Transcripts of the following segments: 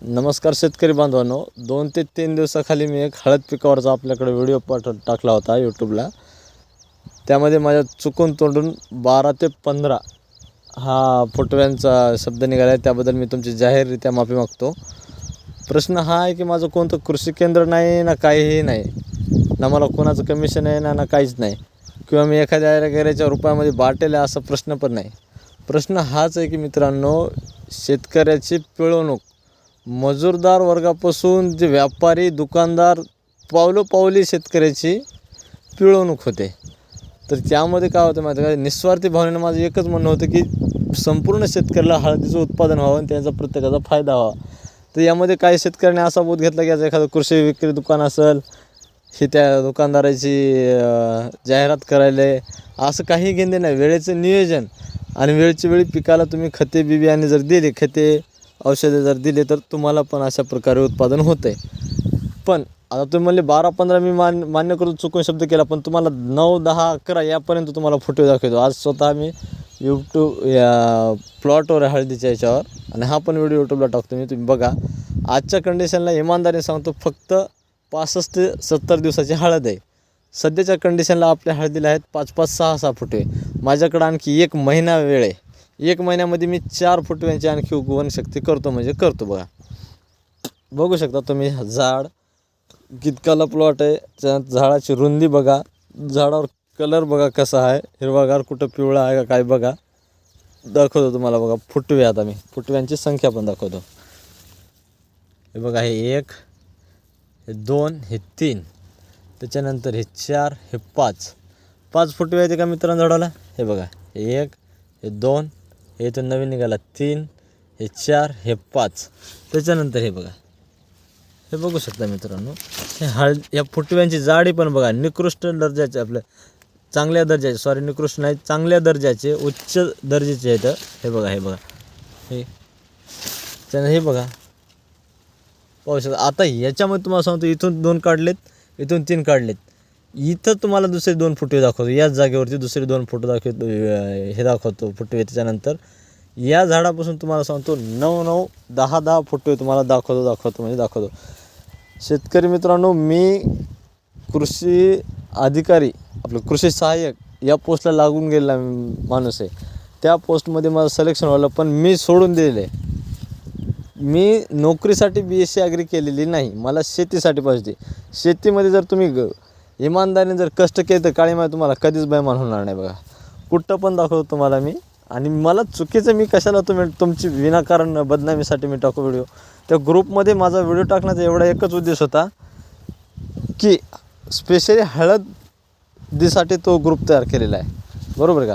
नमस्कार शेतकरी बांधवांनो. दोन ते तीन दिवसाखाली मी एक हळद पिकावरचा आपल्याकडे व्हिडिओ पाठ टाकला होता यूट्यूबला त्यामध्ये माझ्या चुकून तोंडून बारा ते पंधरा हा फोटव्यांचा शब्द निघाला आहे. त्याबद्दल मी तुमची जाहीररित्या माफी मागतो. प्रश्न हा आहे की माझं कोणतं कृषी केंद्र नाही ना काहीही नाही. ना मला कोणाचं कमिशन आहे ना ना काहीच नाही. किंवा मी एखाद्या गैरेच्या रुपयामध्ये बाटेल आहे असा प्रश्न पण नाही. प्रश्न हाच आहे की मित्रांनो शेतकऱ्याची पिळवणूक मजूरदार वर्गापासून जे व्यापारी दुकानदार पावलोपावली शेतकऱ्याची पिळवणूक होते. तर त्यामध्ये काय होतं माहिती आहे का? निस्वार्थी भावनेनं माझं एकच म्हणणं होतं की संपूर्ण शेतकऱ्याला हळदीचं उत्पादन व्हावं आणि त्यांचा प्रत्येकाचा फायदा व्हावा. तर यामध्ये काही शेतकऱ्यांनी असा बोध घेतला की आज एखादं कृषी विक्री दुकान असेल हे त्या दुकानदाराची जाहिरात करायला आहे. असं काही घेणे नाही. वेळेचं नियोजन आणि वेळच्या वेळी पिकाला तुम्ही खते बिबियाने जर दिले खते औषधे जर दिले तर तुम्हाला पण अशा प्रकारे उत्पादन होतं आहे पण आता तुम्ही म्हणले बारा पंधरा मी मान मान्य करून चुकून शब्द केला पण तुम्हाला नऊ दहा अकरा यापर्यंत तुम्हाला फोटो दाखवतो. आज स्वतः मी यूट्यूब या प्लॉटवर आहे हळदीच्या याच्यावर आणि हा पण व्हिडिओ यूट्यूबला टाकतो मी तुम्ही बघा. आजच्या कंडिशनला इमानदारीने सांगतो फक्त पासष्ट ते सत्तर दिवसाची हळद आहे. सध्याच्या कंडिशनला आपल्या हळदीला आहेत पाच पाच सहा सहा फुटे. माझ्याकडं आणखी एक महिना वेळ आहे. एक महिन्यामध्ये मी चार फुटव्यांची आणखी उगवण शक्ती करतो म्हणजे करतो बघा. बघू शकता तुम्ही झाड कितकाला प्लॉट आहे. त्या झाडाची रुंदी बघा. झाडावर कलर बघा कसा आहे. हिरवागार कुठं पिवळा आहे का काय बघा. दाखवतो तुम्हाला बघा फुटवे आता मी. फुटव्यांची संख्या पण दाखवतो. हे बघा हे एक हे दोन हे तीन. त्याच्यानंतर हे चार हे पाच. पाच फुटवे आहेत का मित्रांनो झाडाला? हे बघा हे एक हे दोन हे इथून नवीन निघाला तीन हे चार हे पाच. त्याच्यानंतर हे बघा. हे बघू शकता मित्रांनो. हे हळद या फुटव्यांची जाडी पण बघा. निकृष्ट दर्जाचे आपल्या चांगल्या दर्जाचे सॉरी निकृष्ट नाही चांगल्या दर्जाचे उच्च दर्जाचे आहेत. हे बघा हे बघा. हे. त्यानं हे बघा. पाहू शकता. आता याच्यामध्ये तुम्हाला सांगतो इथून दोन काढलेत इथून तीन काढलेत. इथं तुम्हाला दुसरे दोन फुटवे दाखवतो. याच जागेवरती दुसरे दोन फोटो दाखवतो हे दाखवतो फुटवे त्याच्यानंतर या झाडापासून तुम्हाला सांगतो नऊ नऊ दहा दहा फुटवे तुम्हाला दाखवतो दाखवतो म्हणजे दाखवतो. शेतकरी मित्रांनो मी कृषी अधिकारी आपलं कृषी सहाय्यक या पोस्टला लागून गेलेला माणूस आहे. त्या पोस्टमध्ये माझं सिलेक्शन व्हायला पण मी सोडून दिलेलं आहे. मी नोकरीसाठी बी एस सी ॲग्री केलेली नाही मला शेतीसाठी पाहिजे शेतीमध्ये जर तुम्ही ग इमानदारीने जर कष्ट केले तर काळीमाय तुम्हाला कधीच बैमान होणार नाही बघा. कुठं पण दाखवतो तुम्हाला मी. आणि मला चुकीचं मी कशाला तुम्ही तुमची विनाकारण बदनामीसाठी मी टाकू व्हिडिओ. त्या ग्रुपमध्ये माझा व्हिडिओ टाकण्याचा एवढा एकच उद्देश होता की स्पेशली हळद दीसाठी तो ग्रुप तयार केलेला आहे. बरोबर का?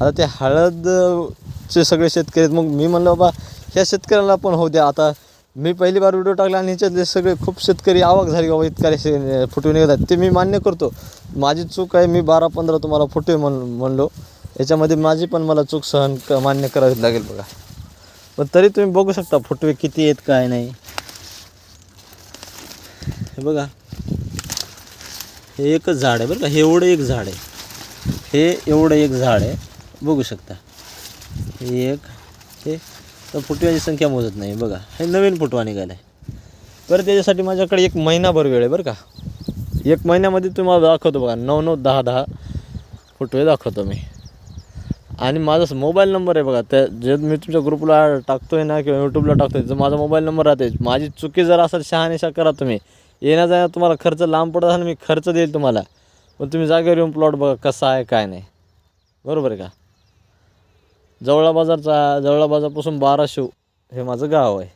आता ते हळदचे सगळे शेतकरी आहेत. मग मी म्हणलं बाबा ह्या शेतकऱ्याला पण होऊ द्या. आता मी पहिली बार व्हिडिओ टाकला आणि ह्याच्यातले सगळे खूप शेतकरी आवक झाली बाबा इतका शे फुटवे निघत आहेत. ते मी मान्य करतो. माझी चूक आहे मी बारा पंधरा तुम्हाला फुटवे म्हण म्हणलो. याच्यामध्ये माझी पण मला चूक सहन क मान्य करावी लागेल बघा. पण तरी तुम्ही बघू शकता फुटवे किती आहेत काय नाही. हे बघा. हे एकच झाड आहे बरं का. हे एवढं एक झाड आहे. हे एवढं एक झाड आहे. बघू शकता. हे एक हे तर फुटव्याची संख्या मोजत नाही बघा. हे नवीन फुटवा निघाला आहे बरं त्याच्यासाठी माझ्याकडे एक महिनाभर वेळ आहे बरं का? एक महिन्यामध्ये तुम्हाला दाखवतो बघा नऊ नऊ दहा दहा फुटवे दाखवतो मी. आणि माझा मोबाईल नंबर आहे बघा त्या जे मी तुमच्या ग्रुपला टाकतोय ना किंवा यूट्यूबला टाकतोय तर माझा मोबाईल नंबर राहते माझी चुकी जर असेल शहानिशा करा तुम्ही. येण्या जाण्या तुम्हाला खर्च लांब पडत असेल मी खर्च देईल तुम्हाला. पण तुम्ही जागेवर येऊन प्लॉट बघा कसा आहे काय नाही. बरोबर आहे का? जवळा बाजारचा जवळा बाजारपासून बारा शिव हे माझं गाव आहे.